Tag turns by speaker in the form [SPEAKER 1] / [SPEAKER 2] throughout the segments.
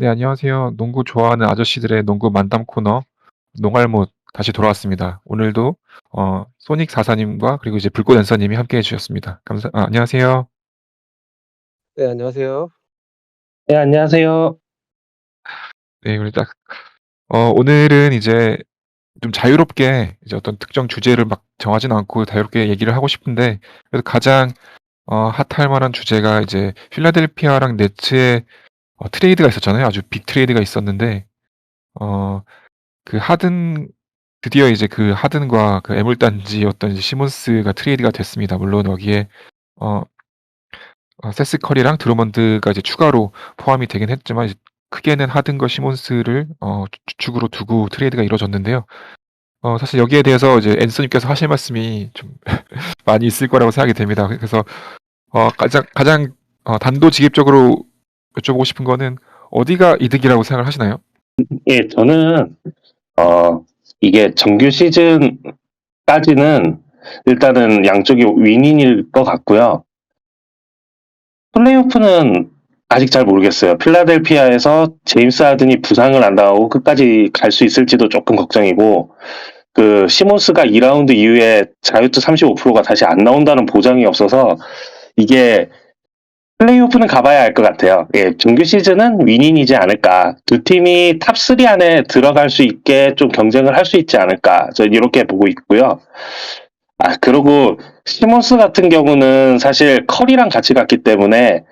[SPEAKER 1] 네, 안녕하세요. 농구 좋아하는 아저씨들의 농구 만담 코너 농알못 다시 돌아왔습니다. 오늘도 어, 소닉 사사님과 그리고 이제 불꽃 랜서님이 함께 해 주셨습니다. 감사. 아, 안녕하세요.
[SPEAKER 2] 네, 안녕하세요.
[SPEAKER 3] 네, 안녕하세요.
[SPEAKER 1] 네, 우리 딱 어, 오늘은 이제 좀 자유롭게 이제 어떤 특정 주제를 막 정하진 않고 자유롭게 얘기를 하고 싶은데 그래도 가장 어, 핫할 만한 주제가 이제 필라델피아랑 네츠의 어, 트레이드가 있었잖아요. 아주 빅 트레이드가 있었는데 어, 그 하든 드디어 이제 그 하든과 그 애물단지였던 이제 시몬스가 트레이드가 됐습니다. 물론 여기에 어, 어, 세스 커리랑 드로먼드가 이제 추가로 포함이 되긴 했지만 크게는 하든과 시몬스를 어, 주축으로 두고 트레이드가 이루어졌는데요. 어, 사실 여기에 대해서 이제 앤서님께서 하실 말씀이 좀 많이 있을 거라고 생각이 됩니다. 그래서 어, 가장 가장 어, 단도직입적으로 여쭤보고 싶은 거는 어디가 이득이라고 생각을 하시나요?
[SPEAKER 3] 예, 저는 어 이게 정규 시즌까지는 일단은 양쪽이 윈윈일 것 같고요. 플레이오프는 아직 잘 모르겠어요. 필라델피아에서 제임스 하든이 부상을 안 당하고 끝까지 갈 수 있을지도 조금 걱정이고 그 시몬스가 2라운드 이후에 자유투 35%가 다시 안 나온다는 보장이 없어서 이게 플레이오프는 가봐야 할것 같아요. 예, 정규 시즌은 윈인이지 않을까. 두 팀이 탑3 안에 들어갈 수 있게 좀 경쟁을 할 수 있지 않을까. 저 이렇게 보고 있고요. 아, 그리고 시몬스 같은 경우는 사실 커리랑 같이 갔기 때문에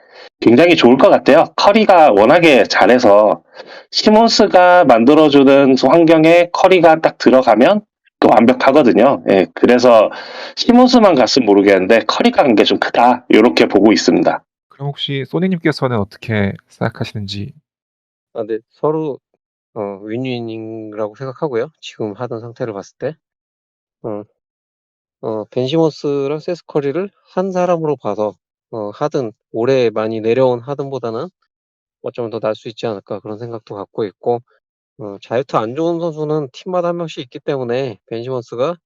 [SPEAKER 3] 굉장히 좋을 것 같아요. 커리가 워낙에 잘해서 시몬스가 만들어주는 환경에 커리가 딱 들어가면 또 완벽하거든요. 예, 그래서 시몬스만 갔으면 모르겠는데 커리가 간 게 좀 크다. 이렇게 보고 있습니다.
[SPEAKER 1] 그럼 혹시 소니님께서는 어떻게 생각하시는지?
[SPEAKER 2] 아, 네, 서로 어, 윈윈이라고 생각하고요. 지금 하던 상태를 봤을 때, 어, 어, 벤시모스랑 세스커리를 한 사람으로 봐서 어, 하든 올해 많이 내려온 하든보다는 어쩌면 더 나을 수 있지 않을까 그런 생각도 갖고 있고 어, 자유투 안 좋은 선수는 팀마다 한 명씩 있기 때문에 벤시모스가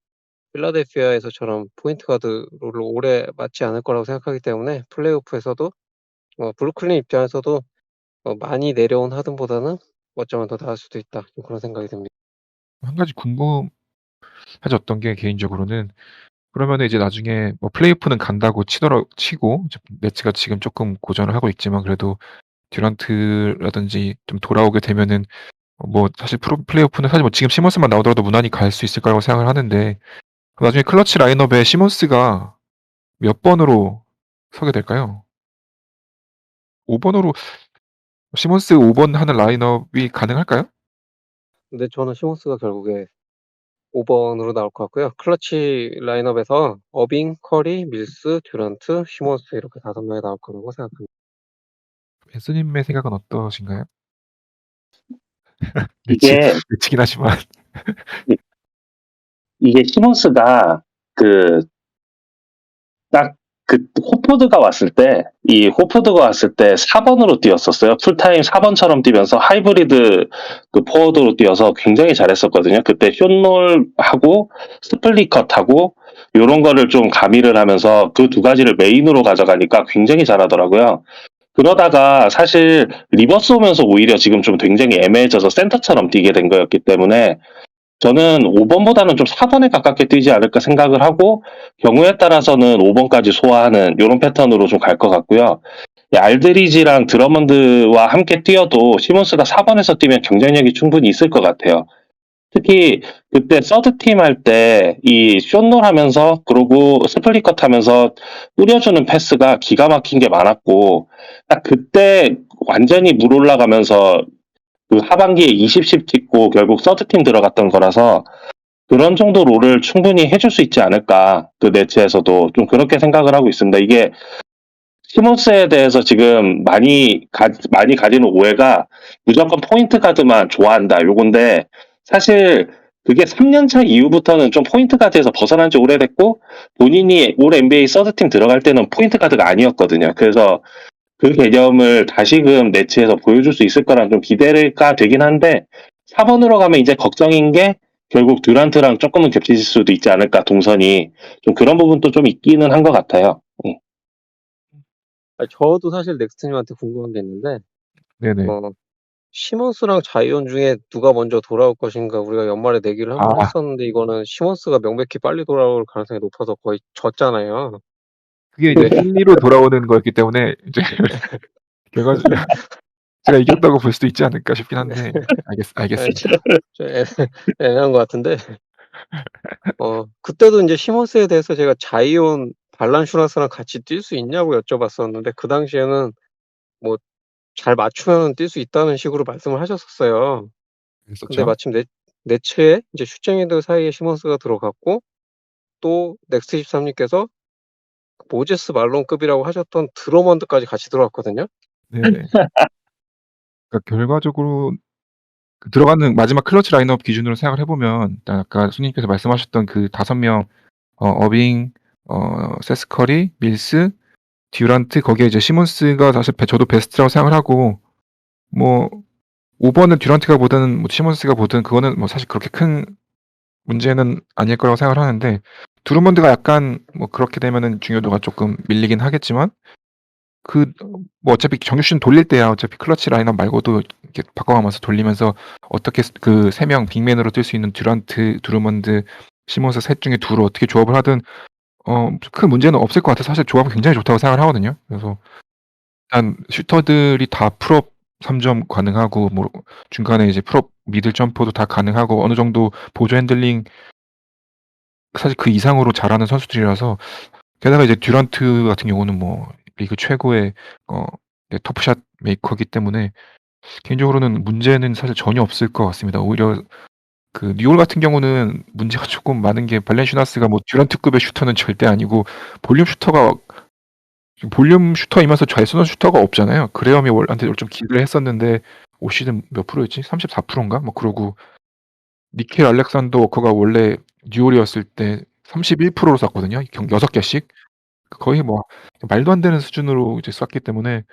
[SPEAKER 2] 필라델피아에서처럼 포인트 가드를 오래 맞지 않을 거라고 생각하기 때문에 플레이오프에서도 어, 브루클린 입장에서도 어, 많이 내려온 하든보다는 어쩌면 더 나을 수도 있다. 좀 그런 생각이 듭니다.
[SPEAKER 1] 한 가지 궁금해졌던 게 개인적으로는 그러면 이제 나중에 뭐 플레이오프는 간다고 치더라 치고 네츠가 지금 조금 고전을 하고 있지만 그래도 듀란트라든지 좀 돌아오게 되면은 뭐 사실 프로 플레이오프는 사실 뭐 지금 시몬스만 나오더라도 무난히 갈 수 있을 거라고 생각을 하는데 나중에 클러치 라인업에 시몬스가 몇 번으로 서게 될까요? 5번으로 시몬스 5번 하는 라인업이 가능할까요?
[SPEAKER 2] 근데 저는 시몬스가 결국에 5번으로 나올 것 같고요. 클러치 라인업에서 어빙, 커리, 밀스, 듀란트, 시몬스 이렇게 다섯 명이 나올 거라고 생각합니다.
[SPEAKER 1] 벤스님의 생각은 어떠신가요?
[SPEAKER 3] 이게
[SPEAKER 1] 미치긴 하지만
[SPEAKER 3] 이게 시몬스가 그 딱 그 호포드가 왔을 때 이 호포드가 왔을 때 4번으로 뛰었었어요. 풀타임 4번처럼 뛰면서 하이브리드 그 포워드로 뛰어서 굉장히 잘했었거든요. 그때 쇼놀하고 스플리컷하고 요런 거를 좀 가미를 하면서 그 두 가지를 메인으로 가져가니까 굉장히 잘하더라고요. 그러다가 사실 리버스 오면서 오히려 지금 좀 굉장히 애매해져서 센터처럼 뛰게 된 거였기 때문에 저는 5번보다는 좀 4번에 가깝게 뛰지 않을까 생각을 하고 경우에 따라서는 5번까지 소화하는 이런 패턴으로 좀 갈 것 같고요. 알드리지랑 드러먼드와 함께 뛰어도 시몬스가 4번에서 뛰면 경쟁력이 충분히 있을 것 같아요. 특히 그때 서드팀 할 때 이 쇼놀 하면서 그리고 스플리컷 하면서 뿌려주는 패스가 기가 막힌 게 많았고 딱 그때 완전히 물 올라가면서 그 하반기에 20십 찍고 결국 서드팀 들어갔던 거라서 그런 정도 롤을 충분히 해줄 수 있지 않을까 그 네츠에서도 좀 그렇게 생각을 하고 있습니다. 이게 시몬스에 대해서 지금 많이 가, 많이 가지는 오해가 무조건 포인트 가드만 좋아한다 요건데 사실 그게 3년차 이후부터는 좀 포인트 가드에서 벗어난 지 오래됐고 본인이 올 NBA 서드팀 들어갈 때는 포인트 가드가 아니었거든요. 그래서 그 개념을 다시금 네츠에서 보여줄 수 있을 거란 좀 기대가 되긴 한데 4번으로 가면 이제 걱정인 게 결국 듀란트랑 조금은 겹칠 수도 있지 않을까 동선이 좀 그런 부분도 좀 있기는 한 것 같아요. 응.
[SPEAKER 2] 아니, 저도 사실 넥스트님한테 궁금한 게 있는데
[SPEAKER 1] 네네.
[SPEAKER 2] 어, 시몬스랑 자이온 중에 누가 먼저 돌아올 것인가 우리가 연말에 내기를 한번
[SPEAKER 1] 아.
[SPEAKER 2] 했었는데 이거는 시몬스가 명백히 빨리 돌아올 가능성이 높아서 거의 졌잖아요.
[SPEAKER 1] 그게 이제 승리로 돌아오는 거였기 때문에 이제 결과적으로 제가 이겼다고 볼 수도 있지 않을까 싶긴 한데 알겠
[SPEAKER 2] 아니
[SPEAKER 1] 알겠습니다.
[SPEAKER 2] 좀 애 애매한 것 같은데 어 그때도 인제 시몬스에 대해서 제가 자이온 발란슈라스랑 같이 뛸 수 있냐고 여쭤봤었는데 그 당시에는 뭐 잘 맞추면은 뛸수 있다는 식으로 말씀을 하셨었어요. 근데
[SPEAKER 1] 그랬었죠.
[SPEAKER 2] 마침 네 네츠에 이제 슈쟁이들 사이에 시몬스가 들어갔고 또 넥스트 23 님께서 모제스 말론급이라고 하셨던 드러먼드까지 같이 들어왔거든요.
[SPEAKER 1] 네네. 그러니까 결과적으로 그 들어가는 마지막 클러치 라인업 기준으로 생각을 해 보면 일단 아까 손님께서 말씀하셨던 그 5명 어 어빙, 어 세스 커리, 밀스, 듀란트 거기에 이제 시몬스가 사실 배 저도 베스트라고 생각을 하고 뭐 5 번은 듀란트가 보든 뭐 시몬스가 보든 그거는 뭐 사실 그렇게 큰 문제는 아닐 거라고 생각을 하는데 드루먼드가 약간 뭐 그렇게 되면은 중요도가 쪼끔 밀리긴 하겠지만 그 뭐 어차피 정규 시즌 돌릴 때야 어차피 클러치 라인업 말고도 이렇게 바꿔가면서 돌리면서 어떻게 스그3명 빅맨으로 뛸 수 있는 듀란트, 드루먼드, 시몬스 셋 중에 2를 어떻게 조합을 하든 어 큰 문제는 없을 것 같아서 사실 조합은 굉장히 좋다고 생각을 하거든요. 그래서 일단 슈터들이 다 풀업 3점 가능하고 뭐 중간에 이제 풀업 미들 점퍼도 다 가능하고 어느 정도 보조 핸들링 사실 그 이상으로 잘하는 선수들이라서 게다가 이제 듀란트 같은 경우는 뭐 리그 최고의 어 네 터프샷 메이커이기 때문에 개인적으로는 문제는 사실 전혀 없을 것 같습니다. 오히려 그 뉴올 같은 경우는 문제가 쪼끔 많은 게 발렌시우나스가 뭐 듀란트급의 슈터는 절대 아니고 볼륨 슈터가 볼륨 슈터이면서 잘 쏘는 슈터가 없잖아요. 그레엄이 월 한테 좀 기대를 했었는데 올 시즌 몇 프로였지? 34% 인가? 뭐 그러고 니켈 알렉산더 워커가 원래 뉴올이었을 때 31%로 쐈거든요. 경 6 개씩. 거의 뭐 말도 안 되는 수준으로 이제 쐈기 때문에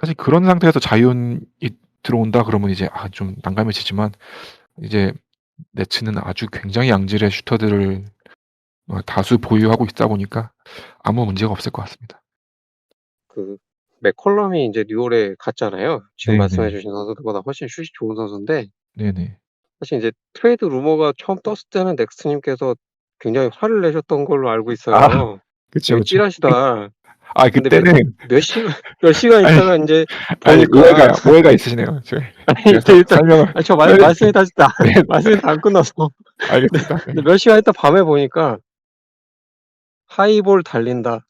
[SPEAKER 1] 사실 그런 상태에서 자이온이 들어온다 그러면 이제 아 좀 난감해지지만 이제 네츠는 아주 굉장히 양질의 슈터들을 어 다수 보유하고 있다 보니까 아무 문제가 없을 것 같습니다.
[SPEAKER 2] 그 맥컬럼이 인제 뉴올에 갔잖아요. 지금
[SPEAKER 1] 네네.
[SPEAKER 2] 말씀해 주신 선수들보다 훨씬 슛이 좋은 선수인데
[SPEAKER 1] 네네.
[SPEAKER 2] 사실 이제 트레이드 루머가 처음 떴을 때는 넥스트 님께서 굉장히 화를 내셨던 걸로 알고
[SPEAKER 1] 아
[SPEAKER 2] 있어요. 되게
[SPEAKER 1] 그쵸.
[SPEAKER 2] 찌라시다.
[SPEAKER 1] 아 그때는
[SPEAKER 2] 몇몇 시간 몇 시간
[SPEAKER 1] 아니
[SPEAKER 2] 있다가
[SPEAKER 1] 아니
[SPEAKER 2] 보니까
[SPEAKER 1] 오해가 오해가 있으시네요.
[SPEAKER 2] 아니 일단
[SPEAKER 1] 설명을
[SPEAKER 2] 아니 저말
[SPEAKER 1] 네.
[SPEAKER 2] 말씀이 아직 다
[SPEAKER 1] 네.
[SPEAKER 2] 말씀이 다 안 끝났어.
[SPEAKER 1] 알겠습니다. 네.
[SPEAKER 2] 몇 시간 있다 밤에 보니까 "하이볼 달린다.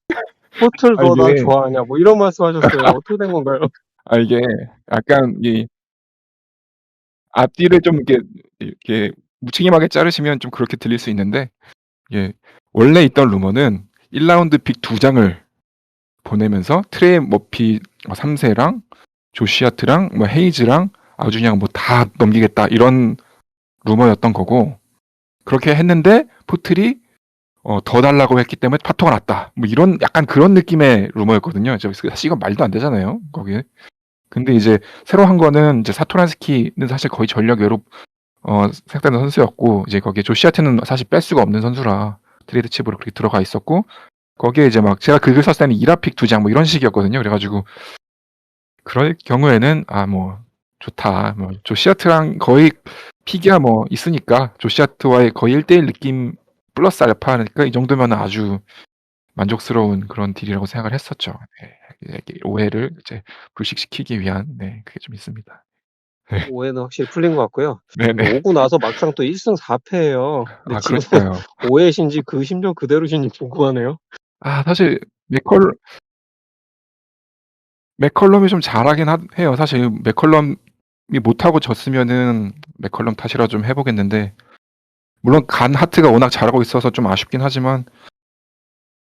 [SPEAKER 2] 포트를 아너난
[SPEAKER 1] 이게
[SPEAKER 2] 좋아하냐." 뭐 이런 말씀하셨어요. 어떻게 된 건가요?
[SPEAKER 1] 아 이게 약간 이 앞뒤를 좀 이렇게 이렇게 무책임하게 자르시면 좀 그렇게 들릴 수 있는데 예 원래 있던 루머는 1 라운드 픽 2 장을 보내면서 트레이 머피 어 3 세랑 조시 하트랑 뭐 헤이즈랑 아주 그냥 뭐 다 넘기겠다 이런 루머였던 거고 그렇게 했는데 포틀이 어 더 달라고 했기 때문에 파토가 났다. 뭐 이런 약간 그런 느낌의 루머였거든요. 저 사실 이건 말도 안 되잖아요, 거기에. 근데 이제 새로 한 거는 이제 사토란스키는 사실 거의 전력 외로 어 생각되는 선수였고 이제 거기에 조시 하트는 사실 뺄 수가 없는 선수라 트레이드 칩으로 그렇게 들어가 있었고 거기에 이제 막 제가 글을 썼을 때는 1화 픽2장뭐 이런 식이었거든요. 그래 가지고 그럴 경우에는 아 뭐 좋다. 뭐 조시 하트랑 거의 픽이야 뭐 있으니까 조시 하트와의 거의 1대1 느낌 플러스 알파니까 이 정도면은 아주 만족스러운 그런 딜이라고 생각을 했었죠. 네. 이게 오해를 이제 불식시키기 위한 네 그게 좀 있습니다. 네.
[SPEAKER 2] 오해는 확실히 풀린 것 같고요.
[SPEAKER 1] 네네.
[SPEAKER 2] 오고 나서 막상 또 1승 4 패예요. 근데
[SPEAKER 1] 아
[SPEAKER 2] 지금은
[SPEAKER 1] 그러니까요.
[SPEAKER 2] 오해신지 그 심정 그대로신지 궁금하네요.
[SPEAKER 1] 아 사실 맥컬 맥컬럼이 좀 잘하긴 하 해요. 사실 맥컬럼이 못하고 졌으면은 맥컬럼 탓이라 좀 해 보겠는데 물론 간 하트가 워낙 잘하고 있어서 좀 아쉽긴 하지만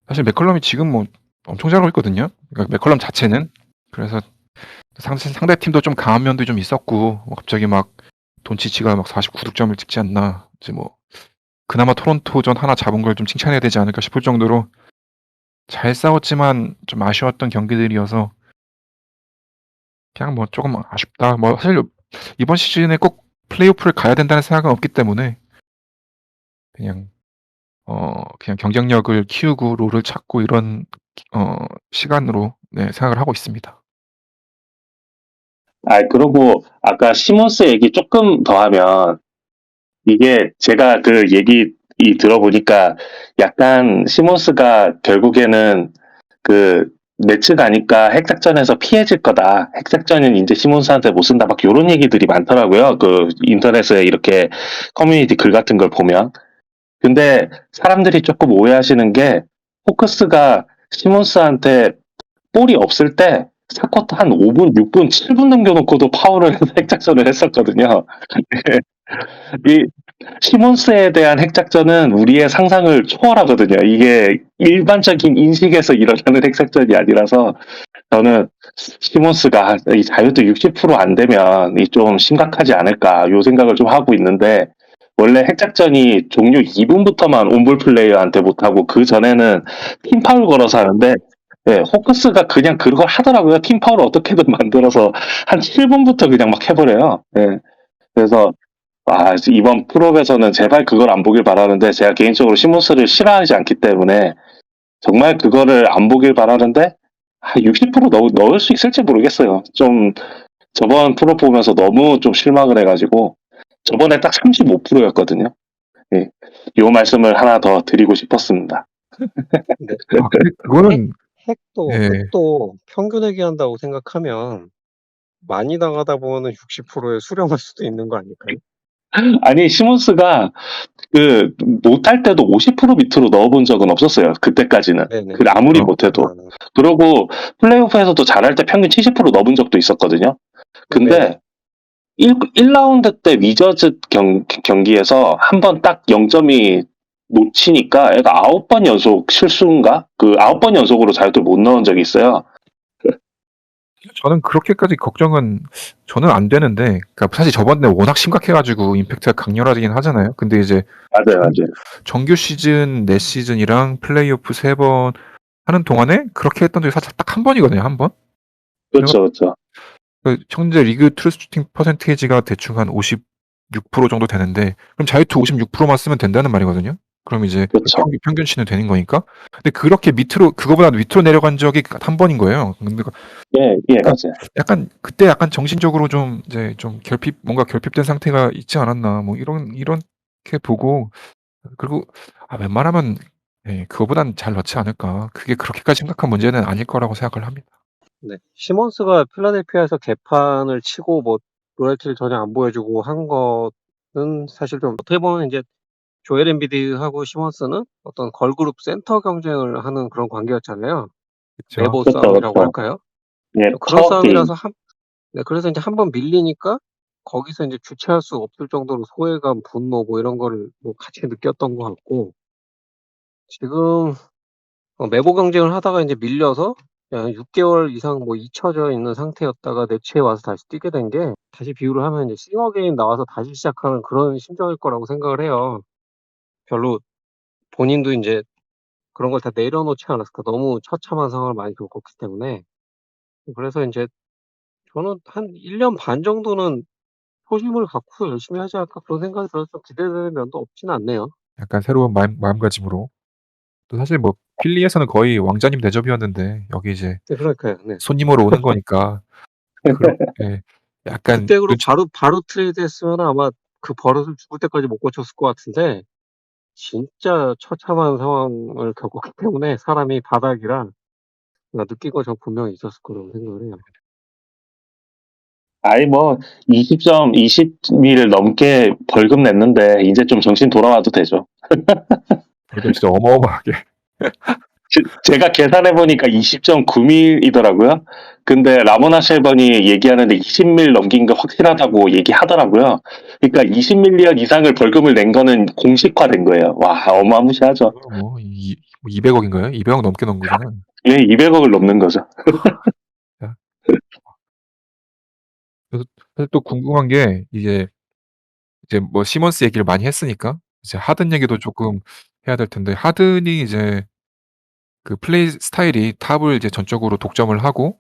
[SPEAKER 1] 사실 맥컬럼이 지금 뭐 엄청 잘하고 있거든요. 그러니까 맥컬럼 자체는. 그래서 상 상대 팀도 좀 강한 면도 좀 있었고 뭐 갑자기 막 돈치치가 막 49 득점을 찍지 않나. 이제 뭐 그나마 토론토전 하나 잡은 걸 좀 칭찬해야 되지 않을까 싶을 정도로 잘 싸웠지만 좀 아쉬웠던 경기들이어서 그냥 뭐 쪼금 아쉽다. 뭐 사실 이번 시즌에 꼭 플레이오프를 가야 된다는 생각은 없기 때문에 그냥 어 그냥 경쟁력을 키우고 롤을 찾고 이런 어 시간으로 네 생각을 하고 있습니다.
[SPEAKER 3] 아, 그러고 아까 시몬스 얘기 조금 더 하면 이게 제가 그 얘기 이 들어보니까 약간 시몬스가 결국에는 그 네츠 가니까 핵작전에서 피해질 거다. 핵작전은 이제 시몬스한테 못 쓴다. 막 이런 얘기들이 많더라고요. 그 인터넷에 이렇게 커뮤니티 글 같은 걸 보면. 근데 사람들이 조금 오해하시는 게 포커스가 시몬스한테 볼이 없을 때 사쿼터 한 5분, 6분, 7분 남겨놓고도 해서 핵작전을 했었거든요. 이 시몬스에 대한 핵작전은 우리의 상상을 초월하거든요. 이게 일반적인 인식에서 일어나는 핵작전이 아니라서 저는 시몬스가 이 자유도 60%안 되면 이 좀 심각하지 않을까 요 생각을 좀 하고 있는데 원래 핵작전이 종료 2분부터만 온볼 플레이어한테 못하고 그 전에는 팀 파울 걸어서 하는데 예, 호크스가 그냥 그걸 하더라고요. 팀 파울을 어떻게든 만들어서 한 7분부터 그냥 막 해버려요. 예. 그래서 아, 이번 프로에서는 제발 그걸 안 보길 바라는데 제가 개인적으로 시몬스를 싫어하지 않기 때문에 정말 그거를 안 보길 바라는데 한60% 넣, 넣을 수 있을지 모르겠어요. 좀 저번 프로 보면서 너무 좀 실망을 해가지고 저번에 딱 35%였거든요. 예. 요 말씀을 하나 더 드리고 싶었습니다.
[SPEAKER 1] 아, 근데 그거는
[SPEAKER 2] 핵도
[SPEAKER 1] 예.
[SPEAKER 2] 핵도 평균 얘기한다고 생각하면 많이 당하다 보면은 60%에 수렴할 수도 있는 거 아닐까요?
[SPEAKER 3] 아니 시몬스가 그 못할 때도 50% 밑으로 넣어본 적은 없었어요. 그때까지는.
[SPEAKER 2] 네네.
[SPEAKER 3] 그 아무리
[SPEAKER 1] 어.
[SPEAKER 3] 못해도.
[SPEAKER 2] 아,
[SPEAKER 3] 그러고 플레이오프에서도 잘할 때 평균 70% 넣어본 적도 있었거든요. 근데
[SPEAKER 2] 네.
[SPEAKER 3] 1, 1라운드 때 위저즈 경, 경기에서 한 번 딱 0점이 놓치니까 애가 9번 연속 실수인가? 그 9번 연속으로 자유투를 못 넣은 적이 있어요.
[SPEAKER 1] 저는 그렇게까지 걱정은 저는 안 되는데 그러니까 사실 저번에 워낙 심각해가지고 임팩트가 강렬하긴 하잖아요. 근데 이제
[SPEAKER 3] 맞아요, 맞아요.
[SPEAKER 1] 정규 시즌 네 시즌이랑 플레이오프 세 번 하는 동안에 그렇게 했던 적이 사실 딱 한 번이거든요. 한 번.
[SPEAKER 3] 그렇죠, 그렇죠.
[SPEAKER 1] 그 현재 리그 트루 슈팅 퍼센테이지가 대충 한 56% 정도 되는데 그럼 자유투 56%만 쓰면 된다는 말이거든요. 그럼 이제
[SPEAKER 3] 그렇죠.
[SPEAKER 1] 평균, 평균치는 되는 거니까. 근데 그렇게 밑으로 그거보다 밑으로 내려간 적이 한 번인 거예요. 근데
[SPEAKER 3] 예, 예, 맞아요.
[SPEAKER 1] 약간 그때 약간 정신적으로 좀 이제 좀 결핍 뭔가 결핍된 상태가 있지 않았나 뭐 이런 이렇게 보고 그리고 아 웬만하면 예, 그거보단 잘 넣지 않을까. 그게 그렇게까지 심각한 문제는 아닐 거라고 생각을 합니다.
[SPEAKER 2] 네. 시몬스가 필라델피아에서 개판을 치고 뭐 로열티를 전혀 안 보여주고 한 거는 사실 좀 어떻게 보면 이제 조엘 엠비드하고 시몬스는 어떤 걸그룹 센터 경쟁을 하는 그런 관계였잖아요. 레버
[SPEAKER 3] 그렇죠,
[SPEAKER 2] 싸움이라고. 할까요?
[SPEAKER 3] 예,
[SPEAKER 2] 그런. 싸움이라서 한, 네, 그래서 이제 한번 밀리니까 거기서 이제 주체할 수 없을 정도로 소외감, 분노 뭐 이런 거를 뭐 같이 느꼈던 것 같고 지금 어, 매보 경쟁을 하다가 이제 밀려서 한 6개월 이상 뭐 잊혀져 있는 상태였다가 내치에 와서 다시 뛰게 된 게 다시 비유를 하면 이제 싱어게임 나와서 다시 시작하는 그런 심정일 거라고 생각을 해요. 별로 본인도 이제 그런 걸 다 내려놓지 않았을까. 너무 처참한 상황을 많이 겪었기 때문에. 그래서 이제 저는 한 1년 반 정도는 초심을 갖고 열심히 하지 않을까 그런 생각이 들어서 좀 기대되는 면도 없지는 않네요.
[SPEAKER 1] 약간 새로운 마음, 마음가짐으로. 또 사실 뭐 필리에서는 거의 왕자님 대접이었는데 여기 이제
[SPEAKER 2] 네, 그러니까요. 네.
[SPEAKER 1] 손님으로 오는 거니까 그런 예, 약간
[SPEAKER 2] 그때 그로
[SPEAKER 1] 눈치-
[SPEAKER 2] 바로 바로 트레이드 했으면 아마 그 버릇을 죽을 때까지 못 고쳤을 것 같은데 진짜 처참한 상황을 겪었기 때문에 사람이 바닥이라 나 느낀 건 전 분명히 있었을 거라고 생각을 해요.
[SPEAKER 3] 아이 뭐 20점 20미를 넘게 벌금 냈는데 이제 좀 정신 돌아와도 되죠.
[SPEAKER 1] 벌금 진짜 어마어마하게
[SPEAKER 3] 제- 제가 계산해 보니까 20.9밀이더라고요. 근데 라모나 쉘번이 얘기하는데 20밀 넘긴 거 확실하다고 얘기하더라고요. 그러니까 20밀리언 이상을 벌금을 낸 거는 공식화된 거예요. 와 어마무시하죠.
[SPEAKER 1] 뭐 이, 200억인가요? 200억 넘게 넣은 거잖아요.
[SPEAKER 3] 예, 200억을 넘는 거죠.
[SPEAKER 1] 사실 또 궁금한 게 이게 이제 뭐 시몬스 얘기를 많이 했으니까 이제 하든 얘기도 조금 해야 될 텐데 하든이 이제 그 플레이 스타일이 탑을 이제 전적으로 독점을 하고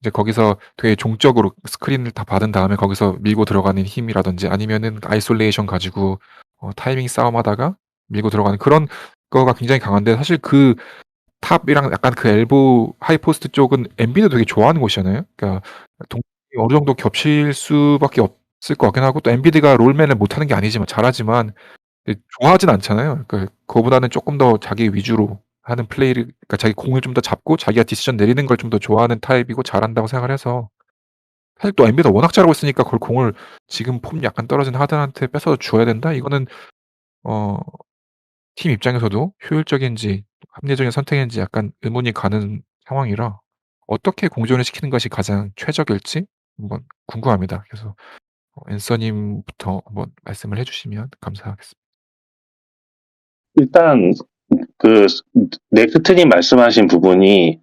[SPEAKER 1] 이제 거기서 되게 종적으로 스크린을 다 받은 다음에 거기서 밀고 들어가는 힘이라든지 아니면은 아이솔레이션 가지고 어, 타이밍 싸움하다가 밀고 들어가는 그런 거가 굉장히 강한데 사실 그 탑이랑 약간 그 엘보 하이포스트 쪽은 엔비도 되게 좋아하는 곳이잖아요. 그러니까 동 어느 정도 겹칠 수밖에 없을 것 같긴 하고 또 엔비디가 롤맨을 못하는 게 아니지만 잘하지만 예 좋아하진 않잖아요. 그러니까 그거보다는 쪼끔 더 자기 위주로 하는 플레이를 그러니까 자기 공을 좀 더 잡고 자기가 디시전 내리는 걸 좀 더 좋아하는 타입이고 잘한다고 생각을 해서 사실 또 엔비디가 워낙 잘하고 있으니까 그걸 공을 지금 폼 약간 떨어진 하든한테 뺏어 줘야 된다? 이거는 어 팀 입장에서도 효율적인지 합리적인 선택인지 약간 의문이 가는 상황이라 어떻게 공존을 시키는 것이 가장 최적일지 한번 궁금합니다. 그래서 어 앤서 님부터 한번 말씀을 해 주시면 감사하겠습니다.
[SPEAKER 3] 일단 그 넥스트님 말씀하신 부분이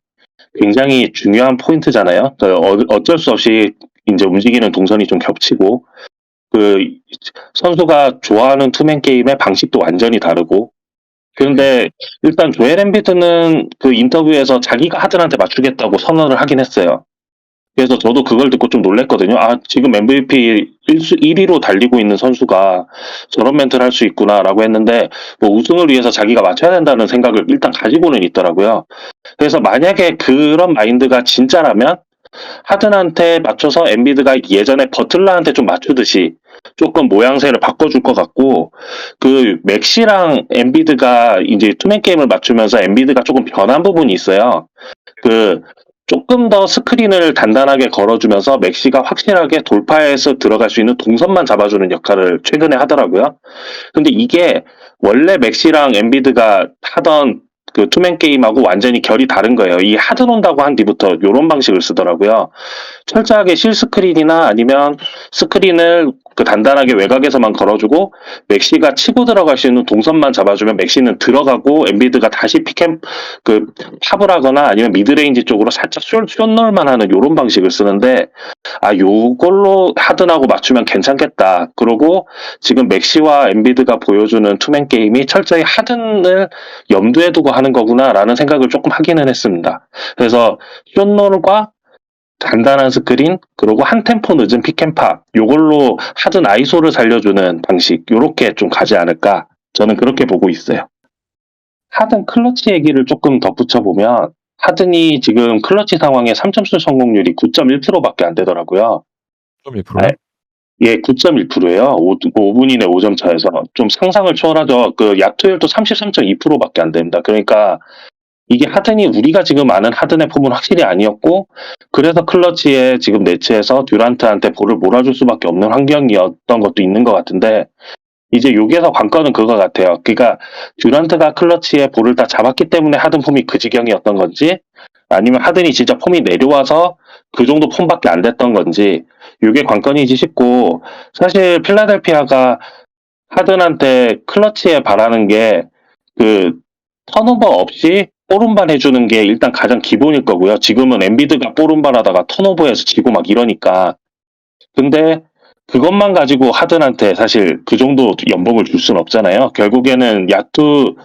[SPEAKER 3] 굉장히 중요한 포인트잖아요. 그어 어쩔 수 없이 인제 움직이는 동선이 좀 겹치고 그 선수가 좋아하는 투맨 게임의 방식도 완전히 다르고 그런데 일단 조엘 엠비드는 그 인터뷰에서 자기가 하든한테 맞추겠다고 선언을 하긴 했어요. 그래서 저도 그걸 듣고 좀 놀랐거든요. '아 지금 MVP 1수 1위로 달리고 있는 선수가 저런 멘트를 할 수 있구나.'라고 했는데 뭐 우승을 위해서 자기가 맞춰야 된다는 생각을 일단 가지고는 있더라고요. 그래서 만약에 그런 마인드가 진짜라면 하든한테 맞춰서 엠비드가 예전에 버틀러한테 좀 맞추듯이 쪼끔 모양새를 바꿔줄 것 같고 그 맥시랑 엠비드가 인제 투맨 게임을 맞추면서 엠비드가 쪼금 변한 부분이 있어요. 그 쪼끔 더 스크린을 단단하게 걸어주면서 맥시가 확실하게 돌파해서 들어갈 수 있는 동선만 잡아주는 역할을 최근에 하더라고요. 근데 이게 원래 맥시랑 엠비드가 하던 그 투맨 게임하고 완전히 결이 다른 거예요. 이 하든 온다고 한 뒤부터 요런 방식을 쓰더라고요. 철저하게 실스크린이나 아니면 스크린을 그 단단하게 외곽에서만 걸어주고 맥시가 치고 들어갈 수 있는 동선만 잡아주면 맥시는 들어가고 엠비드가 다시 피켓 그 팝을 하거나 아니면 미드레인지 쪽으로 살짝 숏 숏롤만 하는 요런 방식을 쓰는데 '아 요걸로 하든하고 맞추면 괜찮겠다.' 그러고 지금 맥시와 엠비드가 보여주는 투맨 게임이 철저히 '하든을 염두에 두고 하는 거구나.'라는 생각을 쪼끔 하기는 했습니다. 그래서 숏롤과 단단한 스크린 그리고 한 템포 늦은 픽앤팝 요걸로 하든 아이소를 살려주는 방식 요렇게 좀 가지 않을까 저는 그렇게 보고 있어요. 하든 클러치 얘기를 쪼끔 덧붙여 보면 하든이 지금 클러치 상황에 3점슛 성공률이 9.1% 밖에 안 되더라고요.
[SPEAKER 1] 9.1%요?
[SPEAKER 3] 예. 예 9.1%예요. 오 5분 이내 5점 차에서. 좀 상상을 초월하죠. 그 약투율도 33.2% 밖에 안 됩니다. 그러니까 이게 하든이 우리가 지금 아는 하든의 폼은 확실히 아니었고 그래서 클러치에 지금 네츠에서 듀란트한테 볼을 몰아줄 수밖에 없는 환경이었던 것도 있는 것 같은데 이제 여기에서 관건은 그거 같아요. 그러니까 듀란트가 클러치에 볼을 다 잡았기 때문에 하든 폼이 그 지경이었던 건지 아니면 하든이 진짜 폼이 내려와서 그 정도 폼밖에 안 됐던 건지 요게 관건이지 싶고 사실 필라델피아가 하든한테 클러치에 바라는 게 그 턴오버 없이 뽀름반 해주는 게 일단 가장 기본일 거고요. 지금은 엠비드가 뽀름반 하다가 턴오버해서 지고 막 이러니까. 근데 그것만 가지고 하든한테 사실 그 정도 연봉을 줄 수는 없잖아요. 결국에는 야투로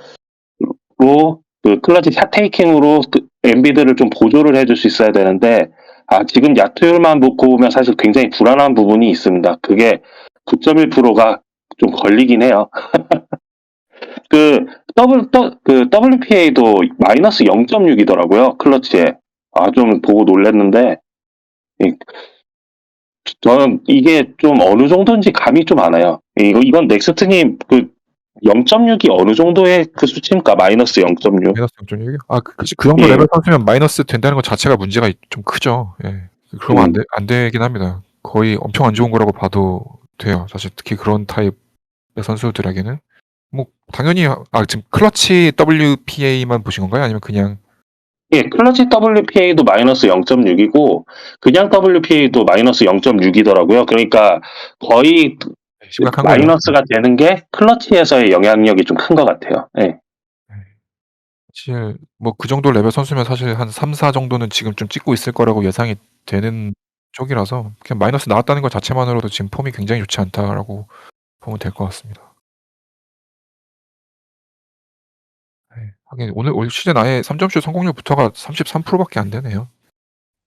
[SPEAKER 3] 그 클러치 샷 테이킹으로 그 엠비드를 좀 보조를 해줄 수 있어야 되는데 아 지금 야투율만 놓고 보면 사실 굉장히 불안한 부분이 있습니다. 그게 9.1%가 좀 걸리긴 해요. 그더그 WPA도 마이너스 0.6이더라고요, 클러치에. 아 좀 보고 놀랐는데 이 저는 이게 좀 어느 정도인지 감이 좀 안 와요. 이거 이건 넥스트님 그 0.6이 어느 정도의 그 수치입니까? 마이너스 0.6.
[SPEAKER 1] 마이너스 0.6이요? 아 그 그치 그 정도
[SPEAKER 3] 예.
[SPEAKER 1] 레벨 선수면 마이너스 된다는 것 자체가 문제가 좀 크죠. 예. 그러면 안
[SPEAKER 3] 음.
[SPEAKER 1] 돼안 되긴 합니다. 거의 엄청 안 좋은 거라고 봐도 돼요. 사실 특히 그런 타입의 선수들에게는. 뭐 당연히 아 지금 클러치 WPA만 보신 건가요? 아니면 그냥
[SPEAKER 3] 예. 클러치 WPA도 마이너스 0.6이고 그냥 WPA도 마이너스 0.6이더라고요. 그러니까 거의
[SPEAKER 1] 심각한 거예요.
[SPEAKER 3] 마이너스가 되는 게 클러치에서의 영향력이 좀 큰 것 같아요. 예.
[SPEAKER 1] 사실 뭐 그 정도 레벨 선수면 사실 한 3-4 정도는 지금 좀 찍고 있을 거라고 예상이 되는 쪽이라서 그냥 마이너스 나왔다는 것 자체만으로도 지금 폼이 굉장히 좋지 않다라고 보면 될 것 같습니다. 예. 하긴 오늘 올 시즌 아예 3점슛 성공률부터가 33% 밖에 안 되네요.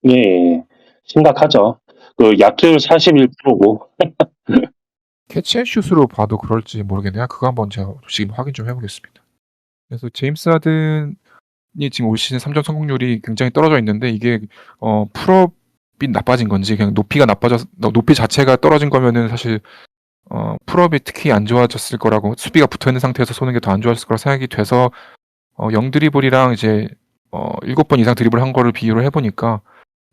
[SPEAKER 3] 예. 심각하죠. 그 야투율 41%고.
[SPEAKER 1] 캐치 앤 슛으로 봐도 그럴지 모르겠네요. 그거 한번 제가 지금 확인 좀 해 보겠습니다. 그래서 제임스 하든이 지금 올 시즌 3점 성공률이 굉장히 떨어져 있는데 이게 어 풀업 빗 나빠진 건지 그냥 높이가 나빠져 높이 자체가 떨어진 거면은 사실 어, 풀업이 특히 안 좋아졌을 거라고 수비가 붙어 있는 상태에서 쏘는 게 더 안 좋아졌을 거라 생각이 돼서 어, 0 드리블이랑 이제 어, 7번 이상 드리블 한 거를 비교를 해보니까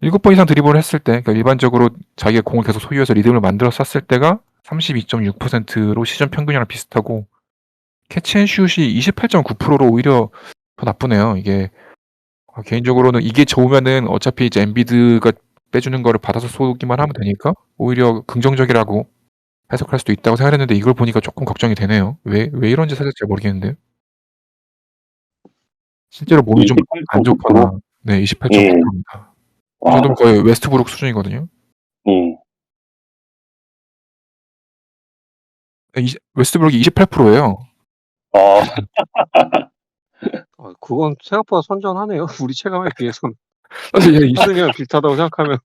[SPEAKER 1] 7번 이상 드리블을 했을 때 그러니까 일반적으로 자기가 공을 계속 소유해서 리듬을 만들어 쐈을 때가 32.6%로 시즌 평균이랑 비슷하고 캐치앤슛이 28.9%로 오히려 더 나쁘네요. 이게 아, 개인적으로는 이게 좋으면은 어차피 이제 엔비드가 빼주는 거를 받아서 쏘기만 하면 되니까 오히려 긍정적이라고 해석할 수도 있다고 생각했는데 이걸 보니까 조금 걱정이 되네요. 왜, 왜 이런지 사실 잘 모르겠는데요. 실제로 몸이 좀 안 좋거나 네, 28.9%입니다. 이
[SPEAKER 3] 와,
[SPEAKER 1] 정도면 거의 웨스트브룩 수준이거든요. 웨스트브룩이 28%예요.
[SPEAKER 3] 어.
[SPEAKER 2] 아. 아, 그건 생각보다 선전하네요. 우리 체감에 비해서는.
[SPEAKER 1] 사실
[SPEAKER 2] 이게 이승이랑 비슷하다고 생각하면.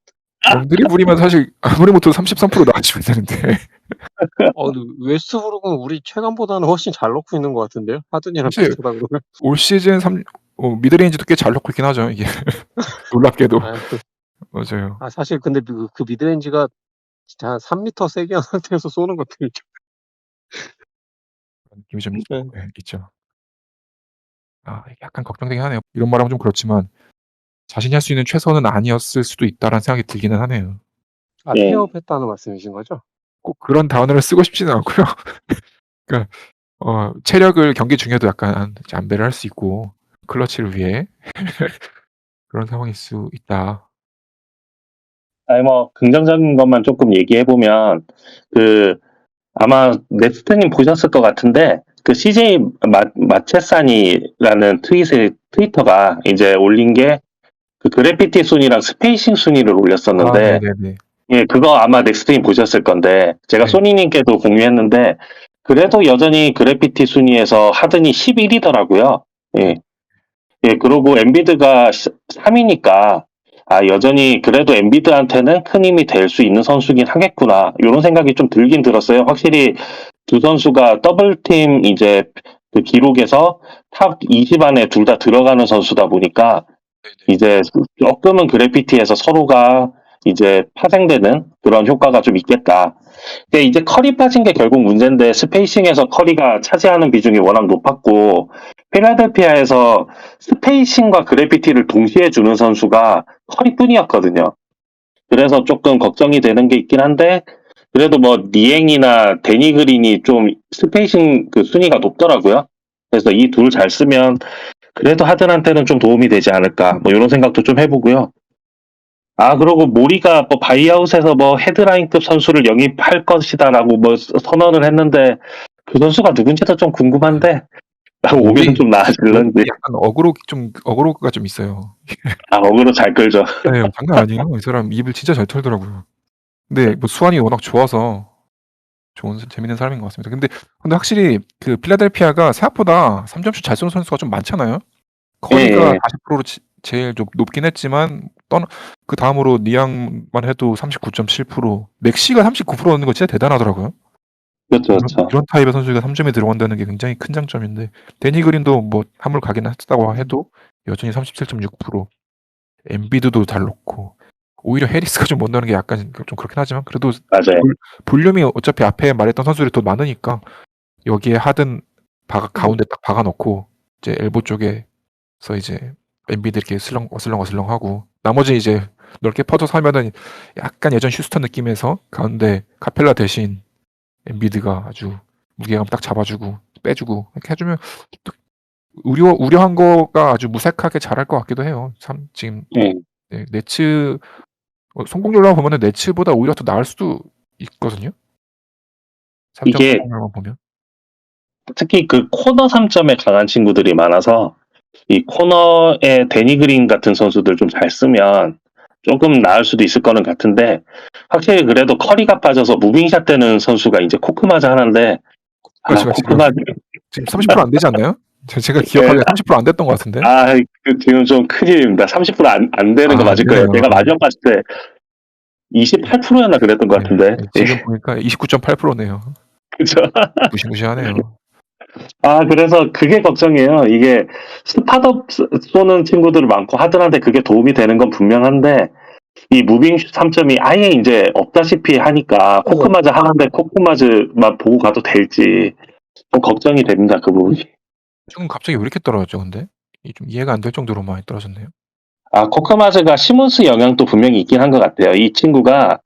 [SPEAKER 1] 멍들이 부리면 사실 아무리 못해도 33% 나아지면 되는데.
[SPEAKER 2] 어, 웨스트브룩은 우리 체감보다는 훨씬 잘 넣고 있는 것 같은데요. 하든이랑
[SPEAKER 1] 사실
[SPEAKER 2] 비슷하다 그러면.
[SPEAKER 1] 올 시즌 3, 어, 미드레인지도 꽤 잘 넣고 있긴 하죠. 이게 놀랍게도.
[SPEAKER 2] 아, 그,
[SPEAKER 1] 맞아요.
[SPEAKER 2] 아, 사실 근데 그, 그 미드레인지가 진짜 한 3m 세게 한 상태에서 쏘는 것들이
[SPEAKER 1] 그런 느낌이 좀 있,
[SPEAKER 2] 네.
[SPEAKER 1] 네, 있죠. 아, 이게 약간 걱정되긴 하네요. 이런 말하면 좀 그렇지만 자신이 할 수 있는 최선은 아니었을 수도 있다라는 생각이 들기는 하네요.
[SPEAKER 2] 아,
[SPEAKER 3] 예.
[SPEAKER 2] 폐업했다는 말씀이신 거죠?
[SPEAKER 1] 꼭 그런 단어를 쓰고 싶지는 않고요. 그러니까 어, 체력을 경기 중에도 약간 안배를 할 수 있고 클러치를 위해 그런 상황일 수 있다.
[SPEAKER 3] 아니 뭐 긍정적인 것만 조금 얘기해 보면 그 아마 넥스트님 보셨을 것 같은데 그 CJ 마, 마체산이라는 트윗에 트위터가 이제 올린 게 그 그래피티 순위랑 스페이싱 순위를
[SPEAKER 1] 아,
[SPEAKER 3] 올렸었는데
[SPEAKER 1] 네네네.
[SPEAKER 3] 예 그거 아마 넥스트님 보셨을 건데 제가
[SPEAKER 1] 네.
[SPEAKER 3] 소니님께도 공유했는데 그래도 여전히 그래피티 순위에서 하든이 11위더라고요. 예. 예, 그리고 엔비드가 3위니까 아, 여전히 그래도 엔비드한테는 큰 힘이 될 수 있는 선수긴 하겠구나. 이런 생각이 좀 들긴 들었어요. 확실히 두 선수가 더블팀 이제 그 기록에서 탑 20 안에 둘 다 들어가는 선수다 보니까 이제 조금은 그래피티에서 서로가 이제 파생되는 그런 효과가 좀 있겠다. 근데 이제 커리 빠진 게 결국 문제인데 스페이싱에서 커리가 차지하는 비중이 워낙 높았고 필라델피아에서 스페이싱과 그래피티를 동시에 주는 선수가 커리뿐이었거든요. 그래서 조금 걱정이 되는 게 있긴 한데 그래도 뭐 니앵이나 데니 그린이 좀 스페이싱 그 순위가 높더라고요. 그래서 이 둘 잘 쓰면 그래도 하든한테는 좀 도움이 되지 않을까 뭐 이런 생각도 좀 해보고요. 아 그리고 모리가 뭐 바이아웃에서 뭐 헤드라인급 선수를 영입할 것이다라고 뭐 선언을 했는데 그 선수가 누군지도 좀 궁금한데 오면 좀 나아질런지
[SPEAKER 1] 약간 어그로 좀 어그로가 좀 있어요.
[SPEAKER 3] 아 어그로 잘 끌죠.
[SPEAKER 1] 네, 장난 아니에요. 이 사람 입을 진짜 잘 털더라고요. 근데 뭐 수완이 워낙 좋아서 좋은 재밌는 사람인 것 같습니다. 근데 근데 확실히 그 필라델피아가 생각보다 3점슛 잘 쏘는 선수가 좀 많잖아요. 커리가
[SPEAKER 3] 예.
[SPEAKER 1] 40%로 제일 좀 높긴 했지만 떠나 그 다음으로 니앙만 해도 39.7%, 맥시가 39% 넣는 거 진짜 대단하더라고요.
[SPEAKER 3] 그렇죠,
[SPEAKER 1] 이런,
[SPEAKER 3] 그렇죠.
[SPEAKER 1] 이런 타입의 선수가 3점에 들어간다는 게 굉장히 큰 장점인데 데니 그린도 뭐 함을 가긴 했다고 해도 여전히 37.6% 엠비드도 잘 넣고 오히려 해리스가 좀못 넣는 게 약간 좀 그렇긴 하지만 그래도
[SPEAKER 3] 맞아요.
[SPEAKER 1] 볼륨이 어차피 앞에 말했던 선수들이 더 많으니까 여기에 하든 박 가운데 딱 박아 놓고 이제 엘보 쪽에서 이제 엠비드 이렇게 슬렁 어슬렁 어슬렁 하고 나머지 이제 넓게 퍼져서 하면은 약간 예전 휴스턴 느낌에서 가운데 카펠라 대신 엠비드가 아주 무게감 딱 잡아주고 빼주고 이렇게 해주면 또 우려 우려한 거가 아주 무색하게 잘할 것 같기도 해요. 참 지금
[SPEAKER 3] 예.
[SPEAKER 1] 네, 네츠 어, 성공률로 보면은 네츠보다 오히려 더 나을 수도 있거든요. 3점
[SPEAKER 3] 이게-
[SPEAKER 1] 성공률만 보면
[SPEAKER 3] 특히 그 코너 3점에 강한 친구들이 많아서 이 코너에 데니 그린 같은 선수들 좀 잘 쓰면 조금 나을 수도 있을 거는 같은데 확실히 그래도 커리가 빠져서 무빙샷 되는 선수가 이제 코크마자 하는데 아,
[SPEAKER 1] 그렇죠, 지금.
[SPEAKER 3] 코크마
[SPEAKER 1] 지금 30%안 되지 않나요? 제- 제가 기억하기에 30%안 됐던 것 같은데.
[SPEAKER 3] 아, 그 지금 좀 큰일입니다. 30%안 안 되는 거
[SPEAKER 1] 아,
[SPEAKER 3] 맞을 거예요. 내가 마지막 봤을 때 28%였나 그랬던 것 같은데.
[SPEAKER 1] 네, 지금 보니까 29.8%네요.
[SPEAKER 3] 그죠?
[SPEAKER 1] 무시무시하네요.
[SPEAKER 3] 아, 그래서 그게 걱정이에요. 이게 스팟업 쏘는 친구들 많고 하드한테 그게 도움이 되는 건 분명한데 이 무빙 3점이 아예 이제 없다시피 하니까 코크마즈 하는데 코크마즈만 보고 가도 될지 좀 걱정이 됩니다 그 부분이.
[SPEAKER 1] 지금 갑자기 왜 이렇게 떨어졌죠, 근데? 이좀 이해가 안 될 정도로 많이 떨어졌네요.
[SPEAKER 3] 아 코크마즈가 시몬스 영향도 분명히 있긴 한 것 같아요. 이 친구가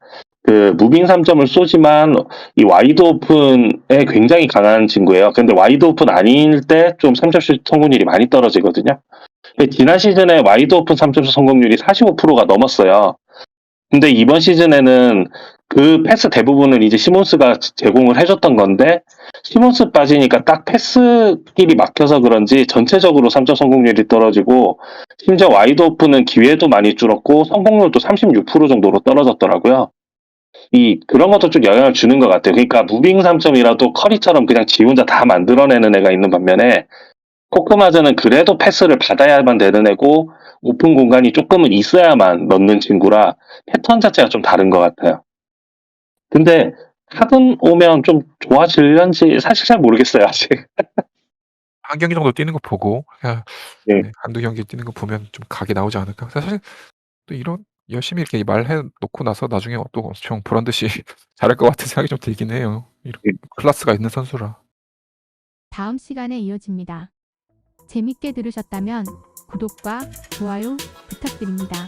[SPEAKER 3] 그 무빙 3점을 쏘지만 이 와이드 오픈에 굉장히 강한 친구예요. 근데 와이드 오픈 아닐 때 좀 3점슛 성공률이 많이 떨어지거든요. 지난 시즌에 와이드 오픈 3점슛 성공률이 45%가 넘었어요. 근데 이번 시즌에는 그 패스 대부분을 이제 시몬스가 제공을 해줬던 건데 시몬스 빠지니까 딱 패스길이 막혀서 그런지 전체적으로 3점 성공률이 떨어지고 심지어 와이드 오픈은 기회도 많이 줄었고 성공률도 36% 정도로 떨어졌더라고요. 이 그런 것도 좀 영향을 주는 것 같아요. 그러니까 무빙 3점이라도 커리처럼 그냥 지 혼자 다 만들어내는 애가 있는 반면에 코크마즈는 그래도 패스를 받아야만 되는 애고 오픈 공간이 조금은 있어야만 넣는 친구라 패턴 자체가 좀 다른 것 같아요. 근데 하든 오면 좀 좋아질런지 사실 잘 모르겠어요 아직.
[SPEAKER 1] 한 경기 정도 뛰는 거 보고 그냥
[SPEAKER 3] 네.
[SPEAKER 1] 네, 한두 경기 뛰는 거 보면 좀 각이 나오지 않을까. 사실 또 이런 열심히 이렇게 말해 놓고 나서 나중에 또 엄청 보란 듯이 잘할 것 같은 생각이 좀 들긴 해요. 이런
[SPEAKER 3] 네.
[SPEAKER 1] 클래스가 있는 선수라.
[SPEAKER 4] 다음 시간에 이어집니다. 재밌게 들으셨다면 구독과 좋아요 부탁드립니다.